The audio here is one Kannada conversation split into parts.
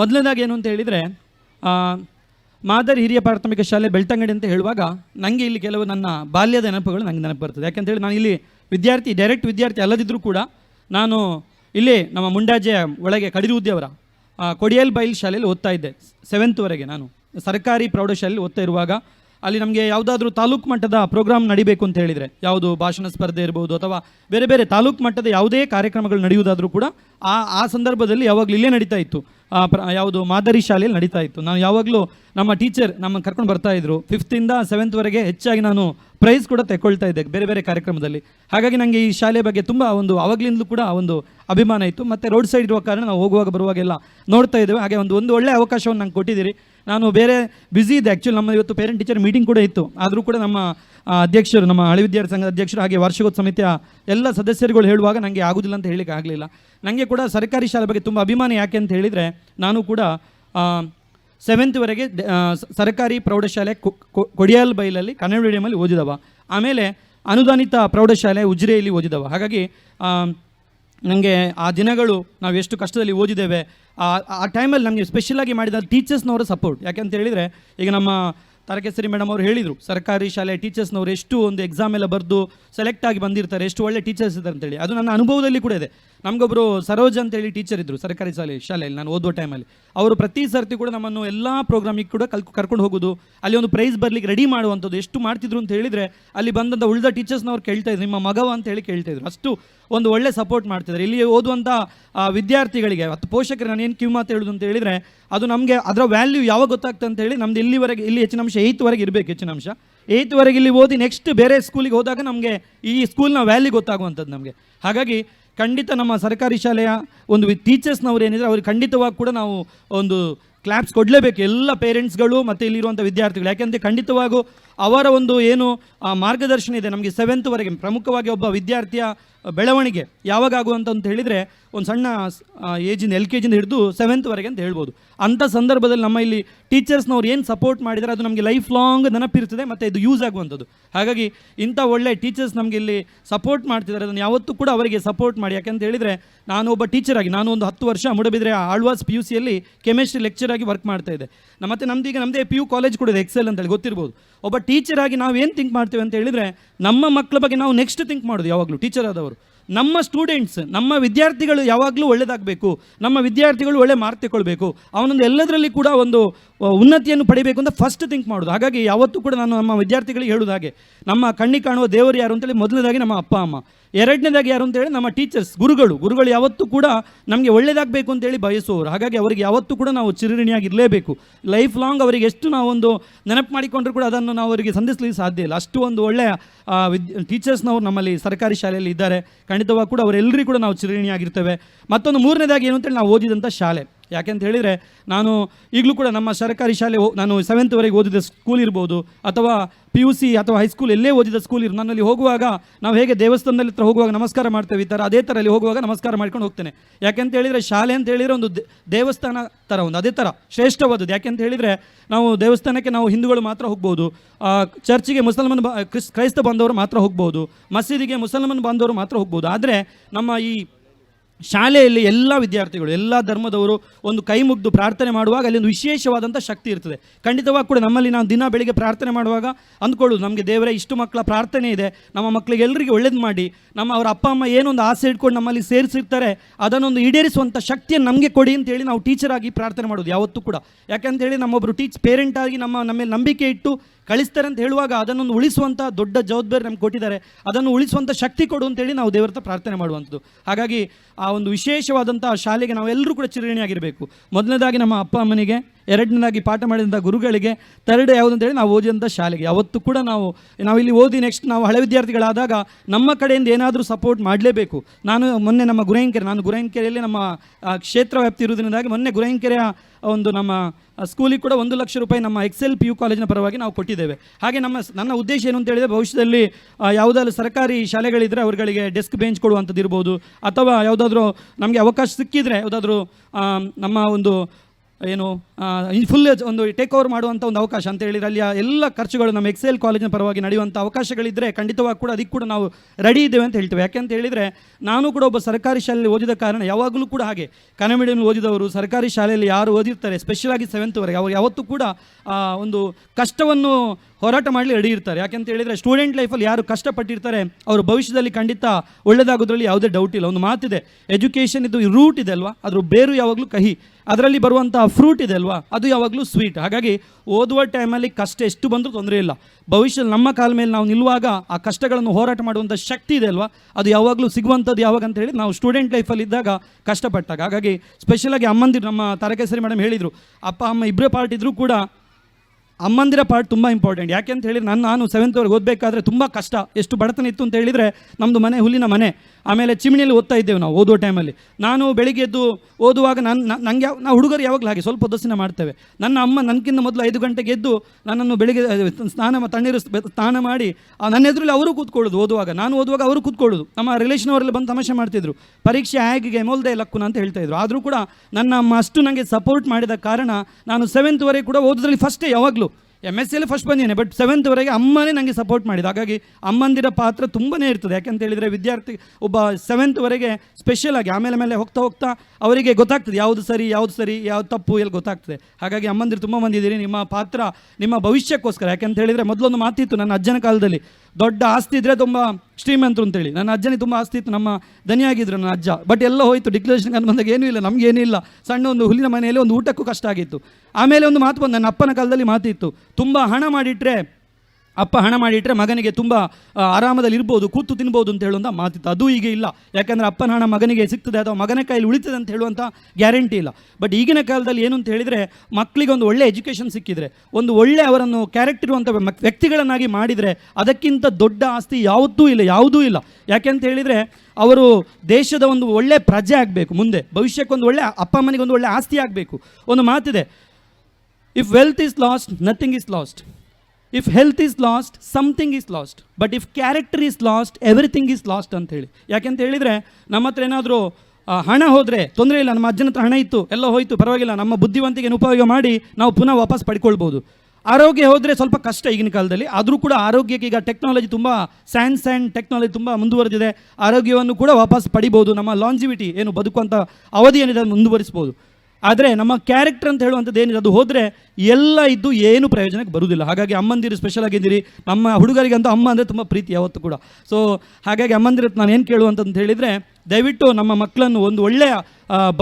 ಮೊದಲನೇದಾಗಿ ಏನು ಅಂತ ಹೇಳಿದರೆ ಮಾದರಿ ಹಿರಿಯ ಪ್ರಾಥಮಿಕ ಶಾಲೆ ಬೆಳ್ತಂಗಡಿ ಅಂತ ಹೇಳುವಾಗ ನನಗೆ ಇಲ್ಲಿ ಕೆಲವು ನನ್ನ ಬಾಲ್ಯದ ನೆನಪುಗಳು ನನಗೆ ನೆನಪು ಬರ್ತದೆ. ಯಾಕಂತೇಳಿ ನಾನು ಇಲ್ಲಿ ವಿದ್ಯಾರ್ಥಿ ಡೈರೆಕ್ಟ್ ವಿದ್ಯಾರ್ಥಿ ಅಲ್ಲದಿದ್ದರೂ ಕೂಡ ನಾನು ಇಲ್ಲಿ ನಮ್ಮ ಮುಂಡಾಜೆಯ ಒಳಗೆ ಕಡಿರುದ್ಯವರ ಕೊಡಿಯಲ್ ಬೈಲ್ ಶಾಲೆಯಲ್ಲಿ ಓದ್ತಾ ಇದ್ದೆ. ಸೆವೆಂತ್ವರೆಗೆ ನಾನು. ಸರ್ಕಾರಿ ಪ್ರೌಢಶಾಲೆಯಲ್ಲಿ ಓದ್ತಾ ಇರುವಾಗ ಅಲ್ಲಿ ನಮಗೆ ಯಾವುದಾದ್ರೂ ತಾಲೂಕು ಮಟ್ಟದ ಪ್ರೋಗ್ರಾಮ್ ನಡಿಬೇಕು ಅಂತ ಹೇಳಿದರೆ, ಯಾವುದು ಭಾಷಣ ಸ್ಪರ್ಧೆ ಇರ್ಬೋದು ಅಥವಾ ಬೇರೆ ಬೇರೆ ತಾಲೂಕು ಮಟ್ಟದ ಯಾವುದೇ ಕಾರ್ಯಕ್ರಮಗಳು ನಡೆಯುವುದಾದರೂ ಕೂಡ ಆ ಆ ಸಂದರ್ಭದಲ್ಲಿ ಯಾವಾಗಲೂ ಇಲ್ಲೇ ನಡೀತಾ ಇತ್ತು. ಯಾವುದು ಮಾದರಿ ಶಾಲೆಯಲ್ಲಿ ನಡೀತಾ ಇತ್ತು. ನಾನು ಯಾವಾಗಲೂ ನಮ್ಮ ಟೀಚರ್ ನಮ್ಮ ಕರ್ಕೊಂಡು ಬರ್ತಾ ಇದ್ರು. ಫಿಫ್ತಿಂದ ಸೆವೆಂತ್ವರೆಗೆ ಹೆಚ್ಚಾಗಿ ನಾನು ಪ್ರೈಸ್ ಕೂಡ ತೆಕ್ಕೊಳ್ತಾ ಇದ್ದೆ ಬೇರೆ ಬೇರೆ ಕಾರ್ಯಕ್ರಮದಲ್ಲಿ. ಹಾಗಾಗಿ ನನಗೆ ಈ ಶಾಲೆ ಬಗ್ಗೆ ತುಂಬ ಒಂದು ಅವಾಗಲಿಂದಲೂ ಕೂಡ ಒಂದು ಅಭಿಮಾನ ಇತ್ತು. ಮತ್ತು ರೋಡ್ ಸೈಡ್ ಇರುವ ಕಾರಣ ನಾವು ಹೋಗುವಾಗ ಬರುವಾಗೆಲ್ಲ ನೋಡ್ತಾ ಇದ್ದೇವೆ. ಹಾಗೆ ಒಂದು ಒಂದು ಒಳ್ಳೆಯ ಅವಕಾಶವನ್ನು ನಂಗೆ ಕೊಟ್ಟಿದ್ದೀರಿ. ನಾನು ಬೇರೆ ಬ್ಯುಸಿ ಇದೆ ಆ್ಯಕ್ಚುಲಿ ನಮ್ಮ ಇವತ್ತು ಪೇರೆಂಟ್ ಟೀಚರ್ ಮೀಟಿಂಗ್ ಕೂಡ ಇತ್ತು. ಆದರೂ ಕೂಡ ನಮ್ಮ ಅಧ್ಯಕ್ಷರು, ನಮ್ಮ ಹಳೆ ವಿದ್ಯಾರ್ಥಿ ಸಂಘದ ಅಧ್ಯಕ್ಷರು ಹಾಗೆ ವಾರ್ಷಿಕೋತ್ಸವ ಸಮಿತಿಯ ಎಲ್ಲ ಸದಸ್ಯರುಗಳು ಹೇಳುವಾಗ ನನಗೆ ಆಗೋದಿಲ್ಲ ಅಂತ ಹೇಳಲಿಕ್ಕೆ ಆಗಲಿಲ್ಲ. ನನಗೆ ಕೂಡ ಸರ್ಕಾರಿ ಶಾಲೆ ಬಗ್ಗೆ ತುಂಬ ಅಭಿಮಾನ ಯಾಕೆ ಅಂತ ಹೇಳಿದರೆ ನಾನು ಕೂಡ ಸೆವೆಂತ್ವರೆಗೆ ಸರ್ಕಾರಿ ಪ್ರೌಢಶಾಲೆ ಕೊಡಿಯಾಲ್ ಬೈಲಲ್ಲಿ ಕನ್ನಡ ಮೀಡಿಯಮಲ್ಲಿ ಓದಿದವ. ಆಮೇಲೆ ಅನುದಾನಿತ ಪ್ರೌಢಶಾಲೆ ಉಜಿರೆಯಲ್ಲಿ ಓದಿದವ. ಹಾಗಾಗಿ ನನಗೆ ಆ ದಿನಗಳು ನಾವು ಎಷ್ಟು ಕಷ್ಟದಲ್ಲಿ ಓದಿದ್ದೇವೆ, ಆ- ಟೈಮಲ್ಲಿ ನಮಗೆ ಸ್ಪೆಷಲಾಗಿ ಮಾಡಿದ ಟೀಚರ್ಸ್ನವರ ಸಪೋರ್ಟ್ ಯಾಕೆಂತ ಹೇಳಿದರೆ, ಈಗ ನಮ್ಮ ತಾರಕೇಸರಿ ಮೇಡಮ್ ಅವರು ಹೇಳಿದರು, ಸರ್ಕಾರಿ ಶಾಲೆ ಟೀಚರ್ಸ್ನವರು ಎಷ್ಟು ಒಂದು ಎಕ್ಸಾಮ್ ಎಲ್ಲ ಬರೆದು ಸೆಲೆಕ್ಟ್ ಆಗಿ ಬಂದಿರ್ತಾರೆ, ಎಷ್ಟು ಒಳ್ಳೆ ಟೀಚರ್ಸ್ ಇದ್ದಾರೆ ಅಂತೇಳಿ. ಅದು ನನ್ನ ಅನುಭವದಲ್ಲಿ ಕೂಡ ಇದೆ. ನಮಗೊಬ್ಬರು ಸರೋಜ್ ಅಂತೇಳಿ ಟೀಚರ್ ಇದ್ದರು ಸರ್ಕಾರಿ ಶಾಲೆ, ಶಾಲೆಯಲ್ಲಿ, ನಾನು ಓದುವ ಟೈಮಲ್ಲಿ ಅವರು ಪ್ರತಿ ಸರ್ತಿ ಕೂಡ ನಮ್ಮನ್ನು ಎಲ್ಲ ಪ್ರೋಗ್ರಾಮಿಗೆ ಕೂಡ ಕಲ್ ಕರ್ಕೊಂಡು ಹೋಗೋದು, ಅಲ್ಲಿ ಒಂದು ಪ್ರೈಸ್ ಬರಲಿಕ್ಕೆ ರೆಡಿ ಮಾಡುವಂಥದ್ದು ಎಷ್ಟು ಮಾಡ್ತಿದ್ರು ಅಂತ ಹೇಳಿದರೆ, ಅಲ್ಲಿ ಬಂದಂಥ ಉಳಿದ ಟೀಚರ್ಸ್ನವ್ರು ಕೇಳ್ತಾ ಇದ್ರು, ನಿಮ್ಮ ಮಗವ ಅಂತ ಹೇಳಿ ಕೇಳ್ತಾ ಇದ್ರು. ಅಷ್ಟು ಒಂದು ಒಳ್ಳೆ ಸಪೋರ್ಟ್ ಮಾಡ್ತಿದ್ದಾರೆ ಇಲ್ಲಿ ಓದುವಂಥ ವಿದ್ಯಾರ್ಥಿಗಳಿಗೆ, ಮತ್ತು ಪೋಷಕರು ನಾನು ಏನು ಕಿವಿ ಮಾತು ಹೇಳೋದು ಅಂತ ಹೇಳಿದರೆ, ಅದು ನಮಗೆ ಅದರ ವ್ಯಾಲ್ಯೂ ಯಾವಾಗ ಗೊತ್ತಾಗ್ತದೆ ಅಂತ ಹೇಳಿ ನಮ್ದು ಇಲ್ಲಿವರೆಗೆ, ಇಲ್ಲಿ ಹೆಚ್ಚಿನ ಅಂಶ ಏಯ್ತ್ವರೆಗೆ ಇರಬೇಕು ಹೆಚ್ಚಿನ ಅಂಶ. ಏಯ್ತ್ವರೆಗೆ ಇಲ್ಲಿ ಓದಿ ನೆಕ್ಸ್ಟ್ ಬೇರೆ ಸ್ಕೂಲಿಗೆ ಹೋದಾಗ ನಮಗೆ ಈ ಸ್ಕೂಲ್ನ ವ್ಯಾಲ್ಯೂ ಗೊತ್ತಾಗುವಂಥದ್ದು ನಮಗೆ. ಹಾಗಾಗಿ ಖಂಡಿತ ನಮ್ಮ ಸರ್ಕಾರಿ ಶಾಲೆಯ ಒಂದು ಟೀಚರ್ಸ್ನವ್ರು ಏನಿದ್ರೆ ಅವ್ರಿಗೆ ಖಂಡಿತವಾಗಿ ಕೂಡ ನಾವು ಒಂದು ಕ್ಲಾಪ್ಸ್ ಕೊಡಲೇಬೇಕು. ಎಲ್ಲ ಪೇರೆಂಟ್ಸ್ಗಳು ಮತ್ತು ಇಲ್ಲಿರುವಂಥ ವಿದ್ಯಾರ್ಥಿಗಳು. ಯಾಕೆಂದರೆ ಖಂಡಿತವಾಗೂ ಅವರ ಒಂದು ಏನು ಮಾರ್ಗದರ್ಶನ ಇದೆ. ನಮಗೆ ಸೆವೆಂತ್ವರೆಗೆ ಪ್ರಮುಖವಾಗಿ ಒಬ್ಬ ವಿದ್ಯಾರ್ಥಿಯ ಬೆಳವಣಿಗೆ ಯಾವಾಗ ಆಗುವಂತ ಅಂತ ಹೇಳಿದರೆ, ಒಂದು ಸಣ್ಣ ಏಜಿಂದ, ಎಲ್ ಕೆ ಜಿಂದ ಹಿಡಿದು ಸೆವೆಂತ್ವರೆಗೆ ಅಂತ ಹೇಳ್ಬೋದು. ಅಂಥ ಸಂದರ್ಭದಲ್ಲಿ ನಮ್ಮ ಇಲ್ಲಿ ಟೀಚರ್ಸ್ನವ್ರು ಏನು ಸಪೋರ್ಟ್ ಮಾಡಿದರೆ, ಅದು ನಮಗೆ ಲೈಫ್ ಲಾಂಗ್ ನೆನಪಿರ್ತದೆ ಮತ್ತು ಇದು ಯೂಸ್ ಆಗುವಂಥದ್ದು. ಹಾಗಾಗಿ ಇಂಥ ಒಳ್ಳೆ ಟೀಚರ್ಸ್ ನಮಗೆ ಇಲ್ಲಿ ಸಪೋರ್ಟ್ ಮಾಡ್ತಿದ್ದಾರೆ. ಅದನ್ನು ಯಾವತ್ತೂ ಕೂಡ ಅವರಿಗೆ ಸಪೋರ್ಟ್ ಮಾಡಿ. ಯಾಕೆಂತ ಹೇಳಿದರೆ, ನಾನು ಒಬ್ಬ ಟೀಚರ್ ಆಗಿ, ನಾನು ಒಂದು ಹತ್ತು ವರ್ಷ ಮುಡಬಿದ್ರೆ ಆಳ್ವಾಸ್ ಪಿ ಯು ಸಿಯಲ್ಲಿ ಕೆಮಿಸ್ಟ್ರಿ ಲೆಕ್ಚರ್ ಆಗಿ ವರ್ಕ್ ಮಾಡ್ತಾ ಇದೆ ಮತ್ತು ನಮ್ದು ಈಗ ನಮ್ಮದೇ ಪಿ ಯು ಕಾಲೇಜ್ ಕೂಡ ಇದೆ ಎಕ್ಸೆಲ್ ಅಂತೇಳಿ ಗೊತ್ತಿರ್ಬೋದು. ಒಬ್ಬ ಟೀಚರ್ ಆಗಿ ನಾವು ಏನು ಥಿಂಕ್ ಮಾಡ್ತೇವೆ ಅಂತ ಹೇಳಿದರೆ, ನಮ್ಮ ಮಕ್ಕಳ ಬಗ್ಗೆ ನಾವು ನೆಕ್ಸ್ಟ್ ಥಿಂಕ್ ಮಾಡೋದು ಯಾವಾಗಲೂ ಟೀಚರ್ ಆದವರು. ನಮ್ಮ ಸ್ಟೂಡೆಂಟ್ಸ್ ನಮ್ಮ ವಿದ್ಯಾರ್ಥಿಗಳು ಯಾವಾಗಲೂ ಒಳ್ಳೆಯದಾಗಬೇಕು ನಮ್ಮ ವಿದ್ಯಾರ್ಥಿಗಳು ಒಳ್ಳೆ ಮಾರ್ಕ್ ತಗೊಳ್ಬೇಕು ಅವನೊಂದು ಎಲ್ಲದರಲ್ಲಿ ಕೂಡ ಒಂದು ಉನ್ನತಿಯನ್ನು ಪಡಿಬೇಕು ಅಂತ ಫಸ್ಟ್ ಥಿಂಕ್ ಮಾಡೋದು. ಹಾಗಾಗಿ ಯಾವತ್ತೂ ಕೂಡ ನಾನು ನಮ್ಮ ವಿದ್ಯಾರ್ಥಿಗಳಿಗೆ ಹೇಳೋದು ಹಾಗೆ, ನಮ್ಮ ಕಣ್ಣಿಗೆ ಕಾಣುವ ದೇವರು ಯಾರು ಅಂತೇಳಿ ಮೊದಲನೇದಾಗಿ ನಮ್ಮ ಅಪ್ಪ, ಅಮ್ಮ. ಎರಡನೇದಾಗಿ ಯಾರು ಅಂತೇಳಿ ನಮ್ಮ ಟೀಚರ್ಸ್ ಗುರುಗಳು. ಗುರುಗಳು ಯಾವತ್ತೂ ಕೂಡ ನಮಗೆ ಒಳ್ಳೆಯದಾಗಬೇಕು ಅಂತೇಳಿ ಬಯಸುವವರು. ಹಾಗಾಗಿ ಅವರಿಗೆ ಯಾವತ್ತೂ ಕೂಡ ನಾವು ಚಿರಋಣಿಯಾಗಿರಲೇಬೇಕು. ಲೈಫ್ ಲಾಂಗ್ ಅವರಿಗೆ ಎಷ್ಟು ನಾವೊಂದು ನೆನಪು ಮಾಡಿಕೊಂಡ್ರೂ ಕೂಡ ಅದನ್ನು ನಾವು ಅವರಿಗೆ ಸಂಧಿಸಲಿಕ್ಕೆ ಸಾಧ್ಯ ಇಲ್ಲ. ಅಷ್ಟು ಒಂದು ಒಳ್ಳೆಯ ವಿದ್ ಟೀಚರ್ಸ್ನವ್ರು ನಮ್ಮಲ್ಲಿ ಸರ್ಕಾರಿ ಶಾಲೆಯಲ್ಲಿ ಇದ್ದಾರೆ. ಖಂಡಿತವಾಗಿ ಕೂಡ ಅವರೆಲ್ಲರಿಗೂ ಕೂಡ ನಾವು ಚಿರಋಣಿಯಾಗಿರ್ತೇವೆ. ಮತ್ತೊಂದು ಮೂರನೇದಾಗಿ ಏನು ಅಂತೇಳಿ ನಾವು ಓದಿದಂಥ ಶಾಲೆ. ಯಾಕೆಂತ ಹೇಳಿದರೆ ನಾನು ಈಗಲೂ ಕೂಡ ನಮ್ಮ ಸರ್ಕಾರಿ ಶಾಲೆ ನಾನು ಸೆವೆಂತ್ವರೆಗೆ ಓದಿದ ಸ್ಕೂಲ್ ಇರ್ಬೋದು ಅಥವಾ ಪಿ ಯು ಸಿ ಅಥವಾ ಹೈಸ್ಕೂಲ್ ಎಲ್ಲೇ ಓದಿದ ಸ್ಕೂಲ್ ಇರು ನನ್ನಲ್ಲಿ ಹೋಗುವಾಗ ನಾವು ಹೇಗೆ ದೇವಸ್ಥಾನದಲ್ಲಿ ಹತ್ರ ಹೋಗುವಾಗ ನಮಸ್ಕಾರ ಮಾಡ್ತೇವೆ, ಈ ಥರ ಅದೇ ಥರ ಅಲ್ಲಿ ಹೋಗುವಾಗ ನಮಸ್ಕಾರ ಮಾಡ್ಕೊಂಡು ಹೋಗ್ತೇನೆ. ಯಾಕೆಂತ ಹೇಳಿದರೆ ಶಾಲೆ ಅಂತ ಹೇಳಿದರೆ ಒಂದು ದೇವಸ್ಥಾನ ಥರ, ಒಂದು ಅದೇ ಥರ, ಶ್ರೇಷ್ಠವಾದದ್ದು. ಯಾಕೆಂತ ಹೇಳಿದರೆ ನಾವು ದೇವಸ್ಥಾನಕ್ಕೆ ನಾವು ಹಿಂದೂಗಳು ಮಾತ್ರ ಹೋಗ್ಬೋದು. ಚರ್ಚಿಗೆ ಮುಸಲ್ಮಾನ್ ಕ್ರಿಸ್ ಕ್ರೈಸ್ತ ಬಾಂಧವರು ಮಾತ್ರ ಹೋಗ್ಬೋದು. ಮಸೀದಿಗೆ ಮುಸಲ್ಮಾನ್ ಬಾಂಧವರು ಮಾತ್ರ ಹೋಗ್ಬೋದು. ಆದರೆ ನಮ್ಮ ಈ ಶಾಲೆಯಲ್ಲಿ ಎಲ್ಲ ವಿದ್ಯಾರ್ಥಿಗಳು, ಎಲ್ಲ ಧರ್ಮದವರು ಒಂದು ಕೈ ಮುಗ್ದು ಪ್ರಾರ್ಥನೆ ಮಾಡುವಾಗ ಅಲ್ಲಿ ಒಂದು ವಿಶೇಷವಾದಂಥ ಶಕ್ತಿ ಇರ್ತದೆ. ಖಂಡಿತವಾಗ ಕೂಡ ನಮ್ಮಲ್ಲಿ ನಾವು ದಿನ ಬೆಳಿಗ್ಗೆ ಪ್ರಾರ್ಥನೆ ಮಾಡುವಾಗ ಅಂದ್ಕೊಳ್ಳೋದು, ನಮಗೆ ದೇವರೇ ಇಷ್ಟು ಮಕ್ಕಳ ಪ್ರಾರ್ಥನೆ ಇದೆ, ನಮ್ಮ ಮಕ್ಕಳಿಗೆ ಎಲ್ಲರಿಗೂ ಒಳ್ಳೇದು ಮಾಡಿ, ನಮ್ಮ ಅವರ ಅಪ್ಪ, ಅಮ್ಮ ಏನೊಂದು ಆಸೆ ಇಟ್ಕೊಂಡು ನಮ್ಮಲ್ಲಿ ಸೇರಿಸಿರ್ತಾರೆ, ಅದನ್ನೊಂದು ಈಡೇರಿಸುವಂಥ ಶಕ್ತಿಯನ್ನು ನಮಗೆ ಕೊಡಿ ಅಂತೇಳಿ ನಾವು ಟೀಚರ್ ಆಗಿ ಪ್ರಾರ್ಥನೆ ಮಾಡೋದು ಯಾವತ್ತೂ ಕೂಡ. ಯಾಕಂತೇಳಿ ನಮ್ಮೊಬ್ಬರು ಟೀಚ್ ಪೇರೆಂಟಾಗಿ ನಮ್ಮ ನಮ್ಮ ಮೇಲೆ ನಂಬಿಕೆ ಇಟ್ಟು ಕಳಿಸ್ತಾರೆ ಅಂತ ಹೇಳುವಾಗ ಅದನ್ನೊಂದು ಉಳಿಸುವಂಥ ದೊಡ್ಡ ಜವಾಬ್ದಾರಿ ನಮ್ಗೆ ಕೊಟ್ಟಿದ್ದಾರೆ. ಅದನ್ನು ಉಳಿಸುವಂಥ ಶಕ್ತಿ ಕೊಡು ಅಂತೇಳಿ ನಾವು ದೇವರತ್ತ ಪ್ರಾರ್ಥನೆ ಮಾಡುವಂಥದ್ದು. ಹಾಗಾಗಿ ಆ ಒಂದು ವಿಶೇಷವಾದಂಥ ಶಾಲೆಗೆ ನಾವೆಲ್ಲರೂ ಕೂಡ ಚಿರಣಿಯಾಗಿರಬೇಕು ಮೊದಲನೇದಾಗಿ ನಮ್ಮ ಅಪ್ಪ, ಅಮ್ಮನಿಗೆ ಎರಡನೇದಾಗಿ ಪಾಠ ಮಾಡಿದಂಥ ಗುರುಗಳಿಗೆ ತರ್ಡ್ ಯಾವುದು ಅಂತೇಳಿ ನಾವು ಓದಿದಂಥ ಶಾಲೆಗೆ. ಅವತ್ತು ಕೂಡ ನಾವು ನಾವಿಲ್ಲಿ ಓದಿ ನೆಕ್ಸ್ಟ್ ನಾವು ಹಳೆ ವಿದ್ಯಾರ್ಥಿಗಳಾದಾಗ ನಮ್ಮ ಕಡೆಯಿಂದ ಏನಾದರೂ ಸಪೋರ್ಟ್ ಮಾಡಲೇಬೇಕು. ನಾನು ಮೊನ್ನೆ ನಮ್ಮ ಗುರೈನ್ಕೆರೆ ನಾನು ಗುರೈನ್ಕೆರೆಯಲ್ಲಿ ನಮ್ಮ ಕ್ಷೇತ್ರ ವ್ಯಾಪ್ತಿ ಇರುವುದರಿಂದಾಗಿ ಮೊನ್ನೆ ಗುರೈನ್ಕೆರೆಯ ಒಂದು ನಮ್ಮ ಸ್ಕೂಲಿಗೆ ಕೂಡ ಒಂದು ಲಕ್ಷ ರೂಪಾಯಿ ನಮ್ಮ ಎಕ್ಸೆಲ್ ಪಿ ಯು ಕಾಲೇಜಿನ ಪರವಾಗಿ ನಾವು ಕೊಟ್ಟಿದ್ದೇವೆ. ಹಾಗೆ ನಮ್ಮ ನನ್ನ ಉದ್ದೇಶ ಏನು ಅಂತ ಹೇಳಿದರೆ ಭವಿಷ್ಯದಲ್ಲಿ ಯಾವುದಾದ್ರು ಸರ್ಕಾರಿ ಶಾಲೆಗಳಿದ್ದರೆ ಅವರುಗಳಿಗೆ ಡೆಸ್ಕ್ ಬೆಂಚ್ ಕೊಡುವಂಥದ್ದು ಇರ್ಬೋದು, ಅಥವಾ ಯಾವುದಾದ್ರೂ ನಮಗೆ ಅವಕಾಶ ಸಿಕ್ಕಿದರೆ, ಯಾವುದಾದ್ರೂ ನಮ್ಮ ಒಂದು ಏನು ಫುಲ್ ಒಂದು ಟೇಕ್ ಓವರ್ ಮಾಡುವಂಥ ಒಂದು ಅವಕಾಶ ಅಂತ ಹೇಳಿದ್ರೆ ಅಲ್ಲಿ ಎಲ್ಲ ಖರ್ಚುಗಳು ನಮ್ಮ ಎಕ್ಸೆಲ್ ಕಾಲೇಜಿನ ಪರವಾಗಿ ನಡೆಯುವಂಥ ಅವಕಾಶಗಳಿದ್ದರೆ ಖಂಡಿತವಾಗಿ ಕೂಡ ಅದಕ್ಕೆ ಕೂಡ ನಾವು ರೆಡಿ ಇದ್ದೇವೆ ಅಂತ ಹೇಳ್ತೇವೆ. ಯಾಕೆ ಅಂತ ಹೇಳಿದರೆ ನಾನು ಕೂಡ ಒಬ್ಬ ಸರ್ಕಾರಿ ಶಾಲೆಯಲ್ಲಿ ಓದಿದ ಕಾರಣ ಯಾವಾಗಲೂ ಕೂಡ ಹಾಗೆ. ಕನ್ನಡ ಮೀಡಿಯಂ ಓದಿದವರು ಸರ್ಕಾರಿ ಶಾಲೆಯಲ್ಲಿ ಯಾರು ಓದಿರ್ತಾರೆ ಸ್ಪೆಷಲಾಗಿ ಸೆವೆಂತ್ವರೆಗೆ ಅವ್ರು ಯಾವತ್ತೂ ಕೂಡ ಒಂದು ಕಷ್ಟವನ್ನು ಹೋರಾಟ ಮಾಡಲಿ ರೆಡಿ ಇರ್ತಾರೆ. ಯಾಕೆಂತ ಹೇಳಿದರೆ ಸ್ಟೂಡೆಂಟ್ ಲೈಫಲ್ಲಿ ಯಾರು ಕಷ್ಟಪಟ್ಟಿರ್ತಾರೆ, ಅವರು ಭವಿಷ್ಯದಲ್ಲಿ ಖಂಡಿತ ಒಳ್ಳೆಯದಾಗೋದ್ರಲ್ಲಿ ಯಾವುದೇ ಡೌಟ್ ಇಲ್ಲ. ಒಂದು ಮಾತಿದೆ ಎಜುಕೇಷನ್ ಇದು ರೂಟ್ ಇದೆ ಅಲ್ವಾ? ಅದ್ರ ಬೇರು ಯಾವಾಗಲೂ ಕಹಿ. ಅದರಲ್ಲಿ ಬರುವಂಥ ಫ್ರೂಟ್ ಇದೆ ಅಲ್ವಾ? ಅದು ಯಾವಾಗಲೂ ಸ್ವೀಟ್ ಹಾಗಾಗಿ ಓದುವ ಟೈಮಲ್ಲಿ ಕಷ್ಟ ಎಷ್ಟು ಬಂದರೂ ತೊಂದರೆ ಇಲ್ಲ. ಭವಿಷ್ಯದಲ್ಲಿ ನಮ್ಮ ಕಾಲ ಮೇಲೆ ನಾವು ನಿಲ್ಲುವಾಗ ಆ ಕಷ್ಟಗಳನ್ನು ಹೋರಾಟ ಮಾಡುವಂಥ ಶಕ್ತಿ ಇದೆ ಅಲ್ವಾ? ಅದು ಯಾವಾಗಲೂ ಸಿಗುವಂಥದ್ದು ಯಾವಾಗ ಅಂತ ಹೇಳಿ ನಾವು ಸ್ಟೂಡೆಂಟ್ ಲೈಫಲ್ಲಿ ಇದ್ದಾಗ ಕಷ್ಟಪಟ್ಟಾಗ. ಹಾಗಾಗಿ ಸ್ಪೆಷಲಾಗಿ ಅಮ್ಮಂದಿರು ನಮ್ಮ ತಾರಕೇಸರಿ ಮೇಡಮ್ ಹೇಳಿದರು, ಅಪ್ಪ, ಅಮ್ಮ ಇಬ್ಬರೇ ಪಾರ್ಟ್ ಇದ್ದರೂ ಕೂಡ ಅಮ್ಮಂದಿರ ಪಾರ್ಟ್ ತುಂಬ ಇಂಪಾರ್ಟೆಂಟ್ ಯಾಕೆ ಅಂತ ಹೇಳಿದ್ರೆ ನಾನು ನಾನು ಸೆವೆಂತ್ವರೆಗೆ ಓದಬೇಕಾದ್ರೆ ತುಂಬ ಕಷ್ಟ. ಎಷ್ಟು ಬಡತನ ಇತ್ತು ಅಂತ ಹೇಳಿದರೆ ನಮ್ಮದು ಮನೆ ಹುಲ್ಲಿನ ಮನೆ. ಆಮೇಲೆ ಚಿಮಣಿಯಲ್ಲಿ ಓದ್ತಾ ಇದ್ದೇವೆ ನಾವು ಓದೋ ಟೈಮಲ್ಲಿ ನಾನು ಬೆಳಿಗ್ಗೆ ಎದ್ದು ಓದುವಾಗ ನನ್ನ ನನಗೆ ನಾವು ಹುಡುಗರು ಯಾವಾಗಲೂ ಹಾಗೆ, ಸ್ವಲ್ಪ ದೋಸಿನ ಮಾಡ್ತೇವೆ. ನನ್ನ ಅಮ್ಮ ನನಗಿಂತ ಮೊದಲು ಐದು ಗಂಟೆಗೆ ಎದ್ದು ನನ್ನನ್ನು ಬೆಳಿಗ್ಗೆ ಸ್ನಾನ ತಣ್ಣೀರು ಸ್ನಾನ ಮಾಡಿ ನನ್ನ ಎದುರಲ್ಲಿ ಅವರು ಕೂತ್ಕೊಳ್ಳೋದು ಓದುವಾಗ, ನಾನು ಓದುವಾಗ ಅವರು ಕೂತ್ಕೊಳ್ಳೋದು. ನಮ್ಮ ರಿಲೇಷನ್ ಅವರೆಲ್ಲ ಬಂದು ತಮಾಷೆ ಮಾಡ್ತಿದ್ರು. ಪರೀಕ್ಷೆ ಹೇಗೆ ಮೊಲ್ದೆ ಲಕ್ಕುನ ಅಂತ ಹೇಳ್ತಾ ಇದ್ರು. ಆದರೂ ಕೂಡ ನನ್ನ ಅಮ್ಮ ಅಷ್ಟು ನನಗೆ ಸಪೋರ್ಟ್ ಮಾಡಿದ ಕಾರಣ ನಾನು ಸೆವೆಂತ್ವರೆಗೆ ಕೂಡ ಓದೋದ್ರಲ್ಲಿ ಫಸ್ಟೇ ಯಾವಾಗಲೂ. ಎಂ ಎಸ್ ಸಿಯಲ್ಲಿ ಫಸ್ಟ್ ಬಂದಿದ್ದೇನೆ ಬಟ್ ಸೆವೆಂತ್ವರೆಗೆ ಅಮ್ಮನೇ ನನಗೆ ಸಪೋರ್ಟ್ ಮಾಡಿದ್ದು. ಹಾಗಾಗಿ ಅಮ್ಮಂದಿರ ಪಾತ್ರ ತುಂಬನೇ ಇರ್ತದೆ. ಯಾಕೆಂತೇಳಿದರೆ ವಿದ್ಯಾರ್ಥಿ ಒಬ್ಬ ಸೆವೆಂತ್ವರೆಗೆ ಸ್ಪೆಷಲ್ ಆಗಿ ಆಮೇಲೆ ಮೇಲೆ ಹೋಗ್ತಾ ಹೋಗ್ತಾ ಅವರಿಗೆ ಗೊತ್ತಾಗ್ತದೆ, ಯಾವುದು ಸರಿ ಯಾವುದು ಸರಿ, ಯಾವುದು ತಪ್ಪು ಎಲ್ಲಿ ಗೊತ್ತಾಗ್ತದೆ. ಹಾಗಾಗಿ ಅಮ್ಮಂದಿರು ತುಂಬ ಬಂದಿದ್ದೀರಿ ನಿಮ್ಮ ಪಾತ್ರ ನಿಮ್ಮ ಭವಿಷ್ಯಕ್ಕೋಸ್ಕರ. ಯಾಕೆಂತ ಹೇಳಿದರೆ ಮೊದಲೊಂದು ಮಾತಿತ್ತು ನನ್ನ ಅಜ್ಜನ ಕಾಲದಲ್ಲಿ, ದೊಡ್ಡ ಆಸ್ತಿ ಇದ್ದರೆ ತುಂಬ ಶ್ರೀಮಂತರು ಅಂತೇಳಿ. ನನ್ನ ಅಜ್ಜನಿಗೆ ತುಂಬ ಆಸ್ತಿ ಇತ್ತು, ನಮ್ಮ ದನಿಯಾಗಿದ್ರು ನನ್ನ ಅಜ್ಜ. ಬಟ್ ಎಲ್ಲ ಹೋಯಿತು ಡಿಕ್ಲರೇಷನ್ ಅಂತ ಬಂದಾಗ ಏನೂ ಇಲ್ಲ, ನಮಗೇನೂ ಇಲ್ಲ. ಸಣ್ಣ ಒಂದು ಹುಲ್ಲಿನ ಮನೆಯಲ್ಲಿ ಒಂದು ಊಟಕ್ಕೂ ಕಷ್ಟ ಆಗಿತ್ತು. ಆಮೇಲೆ ಒಂದು ಮಾತು ಬಂದು, ನನ್ನ ಅಪ್ಪನ ಕಾಲದಲ್ಲಿ ಮಾತಿತ್ತು ತುಂಬ ಹಣ ಮಾಡಿಟ್ರೆ, ಅಪ್ಪ ಹಣ ಮಾಡಿಟ್ರೆ ಮಗನಿಗೆ ತುಂಬ ಆರಾಮದಲ್ಲಿ ಇರ್ಬೋದು, ಕೂತು ತಿನ್ಬೋದು ಅಂತ ಹೇಳುವಂಥ ಮಾತಿತ್ತು. ಅದು ಈಗ ಇಲ್ಲ. ಯಾಕಂದರೆ ಅಪ್ಪನ ಹಣ ಮಗನಿಗೆ ಸಿಗ್ತದೆ, ಅಥವಾ ಮಗನ ಕೈಲಿ ಉಳಿತದೆ ಅಂತ ಹೇಳುವಂಥ ಗ್ಯಾರಂಟಿ ಇಲ್ಲ. ಬಟ್ ಈಗಿನ ಕಾಲದಲ್ಲಿ ಏನು ಅಂತ ಹೇಳಿದರೆ, ಮಕ್ಕಳಿಗೆ ಒಂದು ಒಳ್ಳೆ ಎಜುಕೇಷನ್ ಸಿಕ್ಕಿದರೆ, ಒಂದು ಒಳ್ಳೆ ಅವರನ್ನು ಕ್ಯಾರೆಕ್ಟರ್ ಇರುವಂಥ ವ್ಯಕ್ತಿಗಳನ್ನಾಗಿ ಮಾಡಿದರೆ, ಅದಕ್ಕಿಂತ ದೊಡ್ಡ ಆಸ್ತಿ ಯಾವುದೂ ಇಲ್ಲ ಯಾವುದೂ ಇಲ್ಲ. ಯಾಕೆಂತ ಹೇಳಿದರೆ, ಅವರು ದೇಶದ ಒಂದು ಒಳ್ಳೆ ಪ್ರಜೆ ಆಗಬೇಕು ಮುಂದೆ. ಭವಿಷ್ಯಕ್ಕೊಂದು ಒಳ್ಳೆ ಅಪ್ಪ ಅಮ್ಮನಿಗೆ ಒಂದು ಒಳ್ಳೆ ಆಸ್ತಿ ಆಗಬೇಕು. ಒಂದು ಮಾತಿದೆ if wealth is lost nothing is lost if health is lost something is lost but if character is lost everything is lost ಅಂತ ಹೇಳಿ. ಯಾಕೆಂತ ಹೇಳಿದರೆ, ನಮ್ಮ ಹತ್ರ ಏನಾದರೂ ಹಣ ಹೋದರೆ, ತೊಂದರೆ ಇಲ್ಲ, ನಮ್ಮ ಅಜ್ಜನ ಹತ್ರ ಹಣ ಇತ್ತು, ಎಲ್ಲ ಹೋಯಿತು, ಪರವಾಗಿಲ್ಲ, ನಮ್ಮ ಬುದ್ಧಿವಂತಿಕೆಯನ್ನು ಉಪಯೋಗ ಮಾಡಿ ನಾವು ಪುನಃ ವಾಪಸ್ ಪಡ್ಕೊಳ್ಬೋದು. ಆರೋಗ್ಯ ಹೋದರೆ ಸ್ವಲ್ಪ ಕಷ್ಟ ಈಗಿನ ಕಾಲದಲ್ಲಿ. ಆದರೂ ಕೂಡ ಆರೋಗ್ಯಕ್ಕೆ ಈಗ ಟೆಕ್ನಾಲಜಿ ತುಂಬ ಸೈನ್ಸ್ ಆ್ಯಂಡ್ ಟೆಕ್ನಾಲಜಿ ತುಂಬ ಮುಂದುವರೆದಿದೆ. ಆರೋಗ್ಯವನ್ನು ಕೂಡ ವಾಪಸ್ ಪಡಿಬೋದು. ನಮ್ಮ ಲಾಂಜಿವಿಟಿ ಏನು ಬದುಕುವಂಥ ಅವಧಿ ಏನಿದೆ ಅದನ್ನು ಮುಂದುವರಿಸ್ಬೋದು. ಆದರೆ ನಮ್ಮ ಕ್ಯಾರೆಕ್ಟರ್ ಅಂತ ಹೇಳುವಂಥದ್ದು ಏನಿದೆ? ಅದು ಹೋದರೆ ಎಲ್ಲ ಇದ್ದು ಏನು ಪ್ರಯೋಜನಕ್ಕೆ ಬರುವುದಿಲ್ಲ. ಹಾಗಾಗಿ ಅಮ್ಮಂದಿರು ಸ್ಪೆಷಲ್ ಆಗಿದ್ದೀರಿ ನಮ್ಮ ಹುಡುಗರಿಗೆ ಅಂತ ಅಮ್ಮ ಅಂದರೆ ತುಂಬ ಪ್ರೀತಿ ಯಾವತ್ತೂ ಕೂಡ. ಸೊ ಹಾಗಾಗಿ ಅಮ್ಮಂದಿರ ನಾನು ಏನು ಕೇಳುವಂತಂತ ಹೇಳಿದರೆ, ದಯವಿಟ್ಟು ನಮ್ಮ ಮಕ್ಕಳನ್ನು ಒಂದು ಒಳ್ಳೆಯ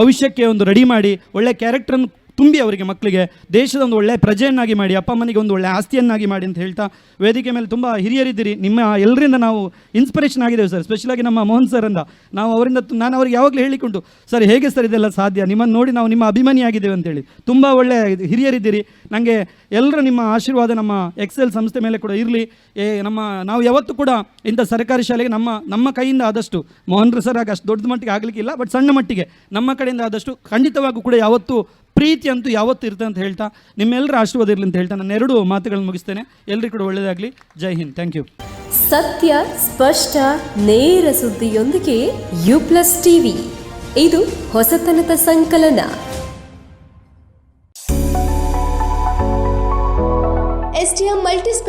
ಭವಿಷ್ಯಕ್ಕೆ ಒಂದು ರೆಡಿ ಮಾಡಿ, ಒಳ್ಳೆಯ ಕ್ಯಾರೆಕ್ಟ್ರನ್ನು ತುಂಬಿ ಅವರಿಗೆ ಮಕ್ಕಳಿಗೆ ದೇಶದ ಒಂದು ಒಳ್ಳೆಯ ಪ್ರಜೆಯನ್ನಾಗಿ ಮಾಡಿ, ಅಪ್ಪ ಅಮ್ಮನಿಗೆ ಒಂದು ಒಳ್ಳೆಯ ಆಸ್ತಿಯನ್ನಾಗಿ ಮಾಡಿ ಅಂತ ಹೇಳ್ತಾ ವೇದಿಕೆ ಮೇಲೆ ತುಂಬ ಹಿರಿಯರಿದ್ದೀರಿ. ನಿಮ್ಮ ಎಲ್ಲರಿಂದ ನಾವು ಇನ್ಸ್ಪಿರೇಷನ್ ಆಗಿದ್ದೇವೆ ಸರ್. ಸ್ಪೆಷಲಾಗಿ ನಮ್ಮ ಮೋಹನ್ ಸರ್ ಸರಿಂದ ನಾವು ಅವರಿಂದ ನಾನು ಅವ್ರಿಗೆ ಯಾವಾಗಲೂ ಹೇಳಿಕೊಂಡು ಸರ್, ಹೇಗೆ ಸರ್ ಇದೆಲ್ಲ ಸಾಧ್ಯ? ನಿಮ್ಮನ್ನು ನೋಡಿ ನಾವು ನಿಮ್ಮ ಅಭಿಮಾನಿಯಾಗಿದ್ದೇವೆ ಅಂತೇಳಿ. ತುಂಬ ಒಳ್ಳೆಯ ಹಿರಿಯರಿದ್ದೀರಿ. ನನಗೆ ಎಲ್ಲರೂ ನಿಮ್ಮ ಆಶೀರ್ವಾದ ನಮ್ಮ ಎಕ್ಸೆಲ್ ಸಂಸ್ಥೆ ಮೇಲೆ ಕೂಡ ಇರಲಿ. ಏ, ನಮ್ಮ, ನಾವು ಯಾವತ್ತೂ ಕೂಡ ಇಂಥ ಸರ್ಕಾರಿ ಶಾಲೆಗೆ ನಮ್ಮ ನಮ್ಮ ಕೈಯಿಂದ ಆದಷ್ಟು, ಮೋಹನ್ ಸರ್ ಆಗ ಅಷ್ಟು ದೊಡ್ಡ ಮಟ್ಟಿಗೆ ಆಗಲಿಕ್ಕಿಲ್ಲ, ಬಟ್ ಸಣ್ಣ ಮಟ್ಟಿಗೆ ನಮ್ಮ ಕಡೆಯಿಂದ ಆದಷ್ಟು ಖಂಡಿತವಾಗೂ ಕೂಡ ಯಾವತ್ತೂ ಪ್ರೀತಿ ಅಂತೂ ಯಾವತ್ತೂ ಇರ್ತದೆ ಅಂತ ಹೇಳ್ತಾ ನಿಮ್ಮೆಲ್ಲರ ಆಶೀರ್ವಾದ ಇರಲಿ ಅಂತ ಹೇಳ್ತಾ ನಾನು ಎರಡು ಮಾತುಗಳನ್ನು ಮುಗಿಸ್ತೇನೆ. ಎಲ್ಲರಿಗೂ ಕೂಡ ಒಳ್ಳೆಯದಾಗಲಿ ಜೈ ಹಿಂದ್. Thank you. ಸತ್ಯ, ಸ್ಪಷ್ಟ, ನೇರ ಸುದ್ದಿಯೊಂದಿಗೆ ಯು ಪ್ಲಸ್ ಟಿವಿ. ಇದು ಹೊಸತನದ ಸಂಕಲನ.